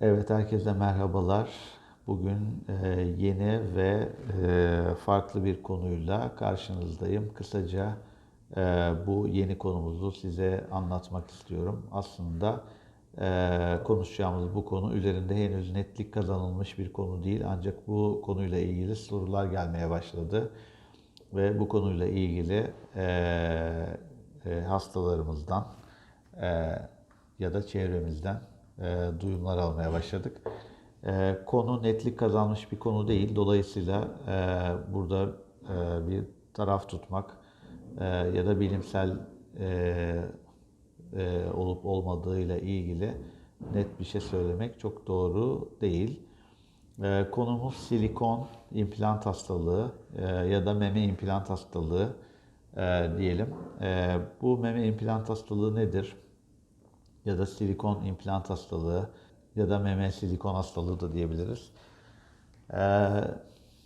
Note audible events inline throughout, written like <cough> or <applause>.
Evet, herkese merhabalar. Bugün e, yeni ve e, farklı bir konuyla karşınızdayım. Kısaca e, bu yeni konumuzu size anlatmak istiyorum. Aslında konuşacağımız bu konu üzerinde henüz netlik kazanılmış bir konu değil. Ancak bu konuyla ilgili sorular gelmeye başladı. Ve bu konuyla ilgili hastalarımızdan ya da çevremizden e, duyumlar almaya başladık. E, konu netlik kazanmış bir konu değil. Dolayısıyla e, burada e, bir taraf tutmak e, ya da bilimsel e, e, olup olmadığıyla ilgili net bir şey söylemek çok doğru değil. E, konumuz silikon implant hastalığı e, ya da meme implant hastalığı e, diyelim. E, bu meme implant hastalığı nedir? Ya da silikon implant hastalığı ya da meme silikon hastalığı da diyebiliriz. E,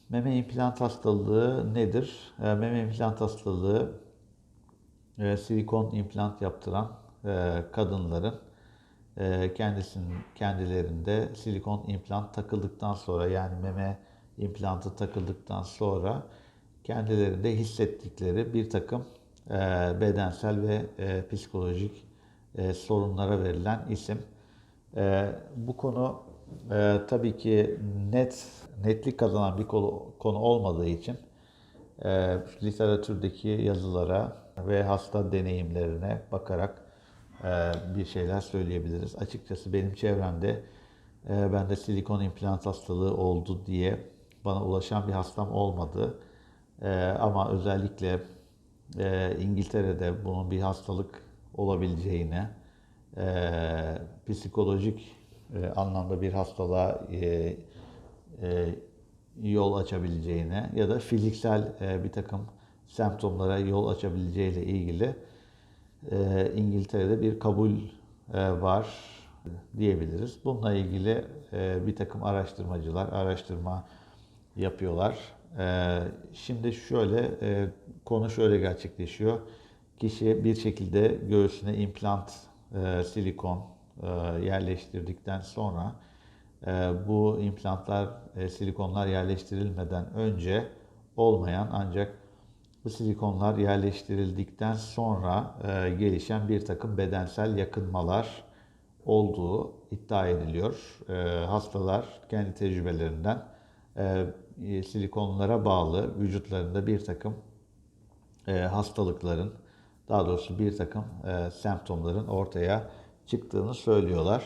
meme implant hastalığı nedir? E, meme implant hastalığı e, silikon implant yaptıran e, kadınların e, kendisinin kendilerinde silikon implant takıldıktan sonra yani meme implantı takıldıktan sonra kendilerinde hissettikleri bir takım e, bedensel ve e, psikolojik e, sorunlara verilen isim. E, bu konu e, tabii ki net netlik kazanan bir konu, konu olmadığı için e, literatürdeki yazılara ve hasta deneyimlerine bakarak e, bir şeyler söyleyebiliriz. Açıkçası benim çevremde e, bende silikon implant hastalığı oldu diye bana ulaşan bir hastam olmadı. E, ama özellikle e, İngiltere'de bunun bir hastalık olabileceğini, e, psikolojik e, anlamda bir hastalığa e, e, yol açabileceğine ya da fiziksel e, bir takım semptomlara yol açabileceğiyle ilgili e, İngiltere'de bir kabul e, var diyebiliriz. Bununla ilgili e, bir takım araştırmacılar araştırma yapıyorlar. E, şimdi şöyle e, konu şöyle gerçekleşiyor. Kişi bir şekilde göğsüne implant e, silikon e, yerleştirdikten sonra e, bu implantlar e, silikonlar yerleştirilmeden önce olmayan ancak bu silikonlar yerleştirildikten sonra e, gelişen bir takım bedensel yakınmalar olduğu iddia ediliyor. E, hastalar kendi tecrübelerinden e, silikonlara bağlı vücutlarında bir takım e, hastalıkların, daha doğrusu bir takım e, semptomların ortaya çıktığını söylüyorlar.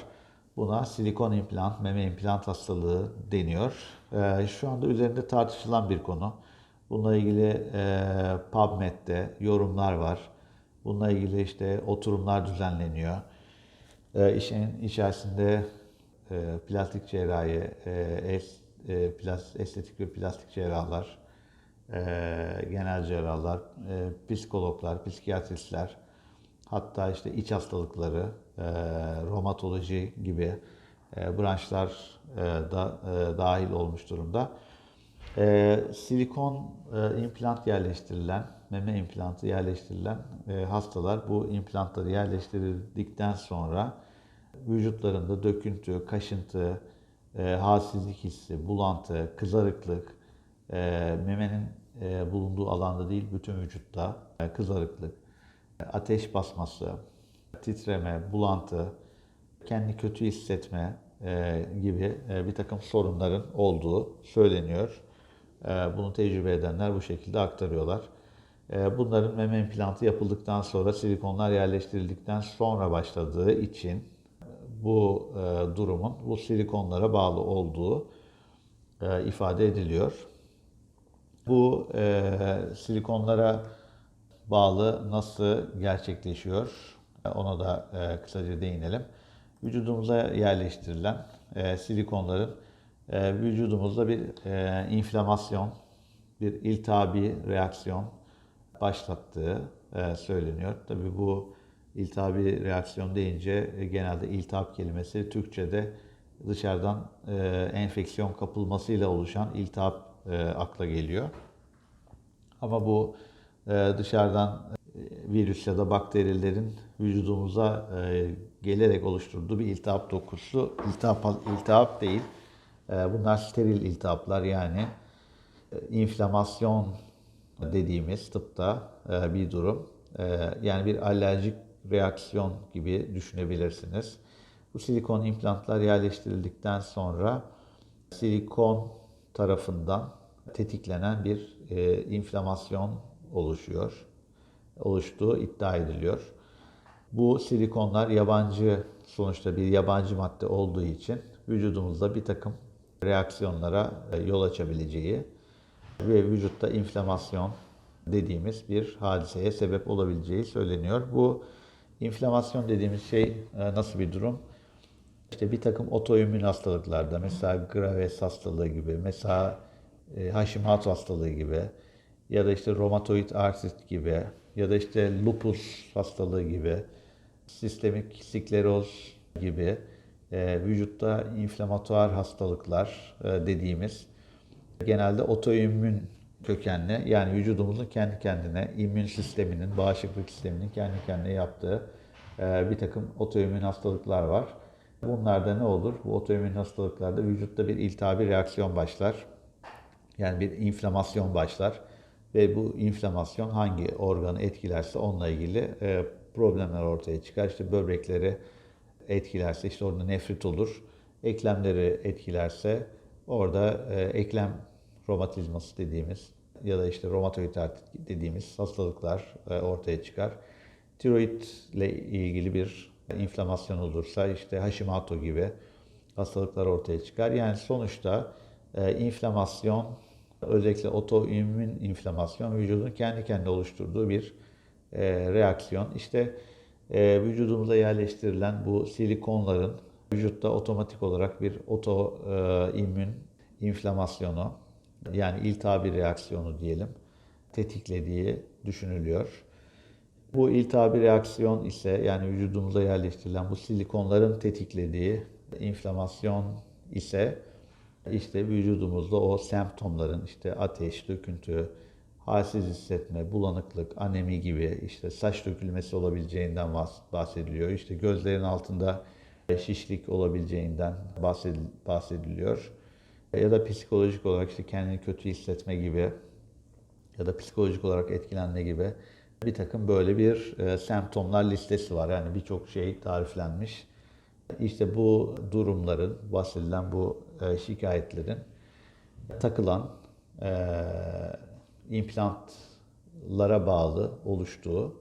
Buna silikon implant, meme implant hastalığı deniyor. E, şu anda üzerinde tartışılan bir konu. Bununla ilgili e, PubMed'de yorumlar var. Bununla ilgili işte oturumlar düzenleniyor. E, işin içerisinde e, plastik cerrahi, e, es, e, plas, estetik ve plastik cerrahlar, e, genel cerrahlar, e, psikologlar, psikiyatristler, hatta işte iç hastalıkları, e, romatoloji gibi e, branşlar e, da e, dahil olmuş durumda. E, silikon e, implant yerleştirilen, meme implantı yerleştirilen e, hastalar bu implantları yerleştirildikten sonra vücutlarında döküntü, kaşıntı, e, halsizlik hissi, bulantı, kızarıklık, e, memenin e, bulunduğu alanda değil bütün vücutta e, kızarıklık, ateş basması, titreme, bulantı, kendi kötü hissetme e, gibi e, bir takım sorunların olduğu söyleniyor. E, bunu tecrübe edenler bu şekilde aktarıyorlar. E, bunların meme implantı yapıldıktan sonra silikonlar yerleştirildikten sonra başladığı için bu e, durumun bu silikonlara bağlı olduğu e, ifade ediliyor. Bu e, silikonlara bağlı nasıl gerçekleşiyor? Ona da e, kısaca değinelim. Vücudumuza yerleştirilen e, silikonların e, vücudumuzda bir e, inflamasyon, bir iltihabi reaksiyon başlattığı e, söyleniyor. Tabii bu iltihabi reaksiyon deyince e, genelde iltihap kelimesi Türkçe'de dışarıdan e, enfeksiyon kapılmasıyla oluşan iltihap e, akla geliyor. Ama bu e, dışarıdan e, virüs ya da bakterilerin vücudumuza e, gelerek oluşturduğu bir iltihap dokusu. İltihap, iltihap değil. E, bunlar steril iltihaplar yani e, inflamasyon dediğimiz tıpta e, bir durum. E, yani bir alerjik reaksiyon gibi düşünebilirsiniz. Bu silikon implantlar yerleştirildikten sonra silikon tarafından tetiklenen bir e, inflamasyon oluşuyor. Oluştuğu iddia ediliyor. Bu silikonlar yabancı, sonuçta bir yabancı madde olduğu için vücudumuzda bir takım reaksiyonlara e, yol açabileceği ve vücutta inflamasyon dediğimiz bir hadiseye sebep olabileceği söyleniyor. Bu inflamasyon dediğimiz şey e, nasıl bir durum? İşte bir takım otoimmün hastalıklarda mesela Graves hastalığı gibi, mesela e, Hashimoto hastalığı gibi ya da işte romatoid artrit gibi ya da işte lupus hastalığı gibi, sistemik skleroz gibi e, vücutta inflamatuar hastalıklar e, dediğimiz genelde otoimmün kökenli yani vücudumuzun kendi kendine immün sisteminin, bağışıklık sisteminin kendi kendine yaptığı bir takım otoimmün hastalıklar var. Bunlarda ne olur? Bu otoimmün hastalıklarda vücutta bir iltihabi reaksiyon başlar. Yani bir inflamasyon başlar ve bu inflamasyon hangi organı etkilerse onunla ilgili e, problemler ortaya çıkar. İşte böbrekleri etkilerse işte orada nefrit olur. Eklemleri etkilerse orada e, eklem romatizması dediğimiz ya da işte romatoid artrit dediğimiz hastalıklar e, ortaya çıkar. Tiroid ile ilgili bir inflamasyon olursa işte Hashimoto gibi hastalıklar ortaya çıkar. Yani sonuçta e, inflamasyon özellikle otoimmün inflamasyon vücudun kendi kendine oluşturduğu bir e, reaksiyon. İşte e, vücudumuza yerleştirilen bu silikonların vücutta otomatik olarak bir otoimmün inflamasyonu yani iltihabi reaksiyonu diyelim tetiklediği düşünülüyor. Bu iltihabi reaksiyon ise yani vücudumuza yerleştirilen bu silikonların tetiklediği inflamasyon ise işte vücudumuzda o semptomların işte ateş, döküntü, halsiz hissetme, bulanıklık, anemi gibi işte saç dökülmesi olabileceğinden bahsediliyor. İşte gözlerin altında şişlik olabileceğinden bahsediliyor. Ya da psikolojik olarak işte kendini kötü hissetme gibi ya da psikolojik olarak etkilenme gibi bir takım böyle bir e, semptomlar listesi var. Yani birçok şey tariflenmiş. İşte bu durumların, bahsedilen bu e, şikayetlerin takılan e, implantlara bağlı oluştuğu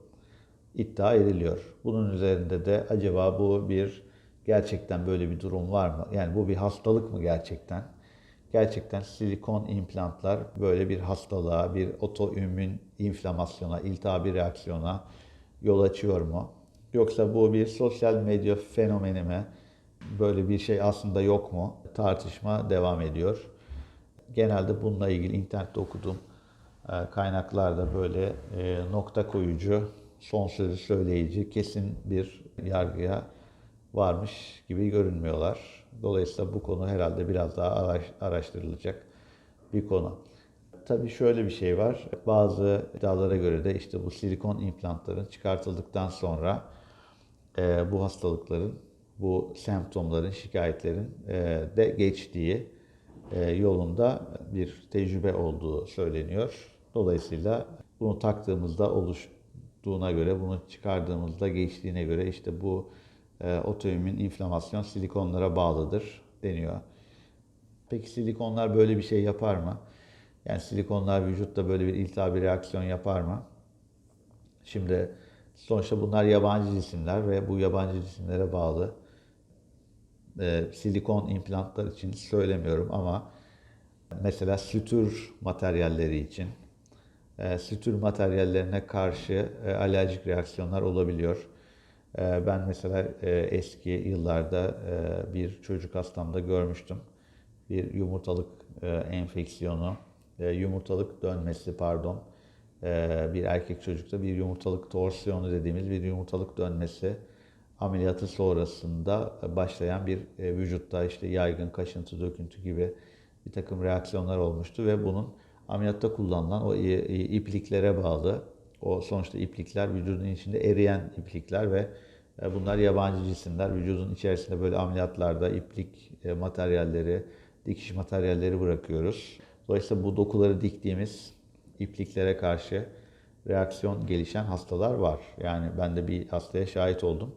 iddia ediliyor. Bunun üzerinde de acaba bu bir gerçekten böyle bir durum var mı? Yani bu bir hastalık mı gerçekten? Gerçekten silikon implantlar böyle bir hastalığa, bir otoimmün inflamasyona, iltihabi reaksiyona yol açıyor mu? Yoksa bu bir sosyal medya fenomeni mi? Böyle bir şey aslında yok mu? Tartışma devam ediyor. Genelde bununla ilgili internette okuduğum e, kaynaklarda böyle e, nokta koyucu, son sözü söyleyici, kesin bir yargıya varmış gibi görünmüyorlar. Dolayısıyla bu konu herhalde biraz daha araştırılacak bir konu. Tabii şöyle bir şey var. Bazı iddialara göre de işte bu silikon implantların çıkartıldıktan sonra e, bu hastalıkların, bu semptomların, şikayetlerin e, de geçtiği e, yolunda bir tecrübe olduğu söyleniyor. Dolayısıyla bunu taktığımızda oluştuğuna göre, bunu çıkardığımızda geçtiğine göre işte bu e, otoimmün inflamasyon silikonlara bağlıdır deniyor. Peki silikonlar böyle bir şey yapar mı? Yani silikonlar vücutta böyle bir iltihabi reaksiyon yapar mı? Şimdi sonuçta bunlar yabancı cisimler ve bu yabancı cisimlere bağlı e, silikon implantlar için söylemiyorum ama mesela sütür materyalleri için e, sütür materyallerine karşı e, alerjik reaksiyonlar olabiliyor. E, ben mesela e, eski yıllarda e, bir çocuk hastamda görmüştüm. Bir yumurtalık e, enfeksiyonu yumurtalık dönmesi pardon bir erkek çocukta bir yumurtalık torsiyonu dediğimiz bir yumurtalık dönmesi ameliyatı sonrasında başlayan bir vücutta işte yaygın kaşıntı, döküntü gibi bir takım reaksiyonlar olmuştu ve bunun ameliyatta kullanılan o ipliklere bağlı, o sonuçta iplikler vücudun içinde eriyen iplikler ve E, Bunlar yabancı cisimler. Vücudun içerisinde böyle ameliyatlarda iplik e, materyalleri, dikiş materyalleri bırakıyoruz. Dolayısıyla bu dokuları diktiğimiz ipliklere karşı reaksiyon gelişen hastalar var. Yani ben de bir hastaya şahit oldum.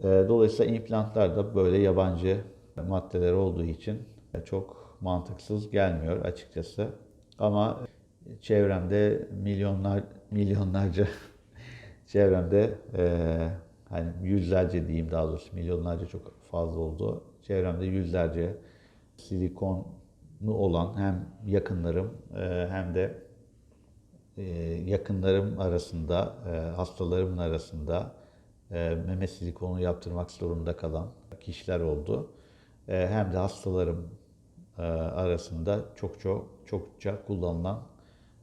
E, Dolayısıyla implantlar da böyle yabancı maddeler olduğu için çok mantıksız gelmiyor açıkçası. Ama çevremde milyonlar milyonlarca <laughs> çevremde e, hani yüzlerce diyeyim daha doğrusu milyonlarca çok fazla oldu. Çevremde yüzlerce silikonlu olan hem yakınlarım e, hem de e, yakınlarım arasında, e, hastalarımın arasında e, meme silikonu yaptırmak zorunda kalan kişiler oldu. Hem de hastalarım arasında çok çok çokça kullanılan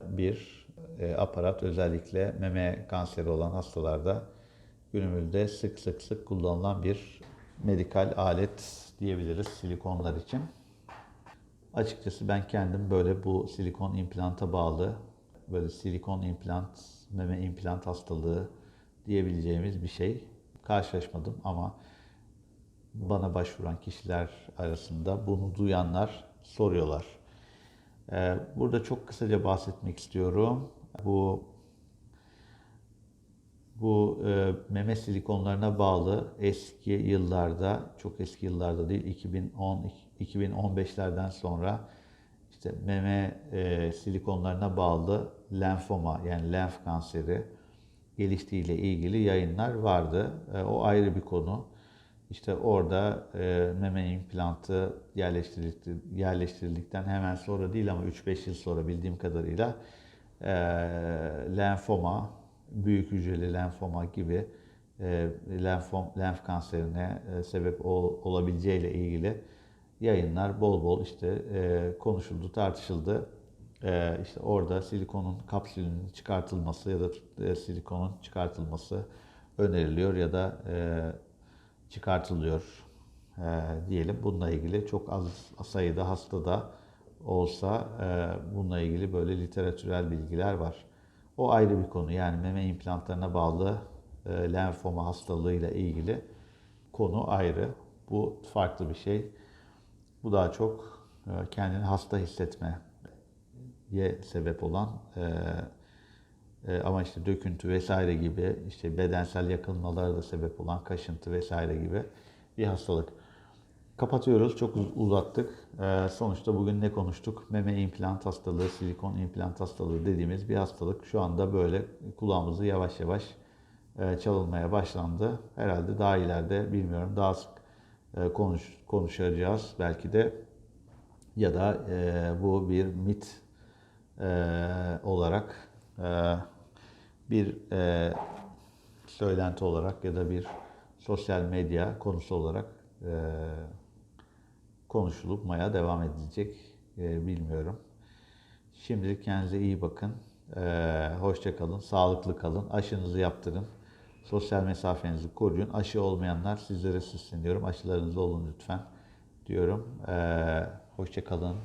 bir e, aparat özellikle meme kanseri olan hastalarda günümüzde sık sık sık kullanılan bir medikal alet diyebiliriz silikonlar için. Açıkçası ben kendim böyle bu silikon implanta bağlı böyle silikon implant, meme implant hastalığı diyebileceğimiz bir şey karşılaşmadım ama bana başvuran kişiler arasında bunu duyanlar soruyorlar. Ee, Burada çok kısaca bahsetmek istiyorum. Bu bu e, meme silikonlarına bağlı eski yıllarda, çok eski yıllarda değil 2010 2015'lerden sonra işte meme e, silikonlarına bağlı lenfoma yani lenf kanseri geliştiğiyle ilgili yayınlar vardı. E, o ayrı bir konu. İşte orada e, meme implantı yerleştirildikten, hemen sonra değil ama 3-5 yıl sonra bildiğim kadarıyla e, lenfoma, büyük hücreli lenfoma gibi e, lenfom, lenf kanserine e, sebep ol, olabileceğiyle ilgili yayınlar bol bol işte e, konuşuldu, tartışıldı. E, işte orada silikonun kapsülünün çıkartılması ya da e, silikonun çıkartılması öneriliyor ya da e, çıkartılıyor e, diyelim. Bununla ilgili çok az sayıda hastada olsa e, bununla ilgili böyle literatürel bilgiler var. O ayrı bir konu. Yani meme implantlarına bağlı e, lenfoma hastalığıyla ilgili konu ayrı. Bu farklı bir şey. Bu daha çok e, kendini hasta hissetmeye sebep olan e, e, ama işte döküntü vesaire gibi işte bedensel yakılmalara da sebep olan kaşıntı vesaire gibi bir hastalık. Kapatıyoruz. Çok uz- uzattık. E, sonuçta bugün ne konuştuk? Meme implant hastalığı, silikon implant hastalığı dediğimiz bir hastalık. Şu anda böyle kulağımızı yavaş yavaş e, çalınmaya başlandı. Herhalde daha ileride bilmiyorum daha sık e, konuş, konuşacağız belki de ya da bu bir mit e, olarak bir e, söylenti olarak ya da bir sosyal medya konusu olarak e, konuşulmaya devam edilecek e, bilmiyorum. Şimdilik kendinize iyi bakın. Hoşça kalın, sağlıklı kalın, aşınızı yaptırın. Sosyal mesafenizi koruyun. Aşı olmayanlar sizlere sesleniyorum. Aşılarınızı olun lütfen diyorum. Hoşça kalın.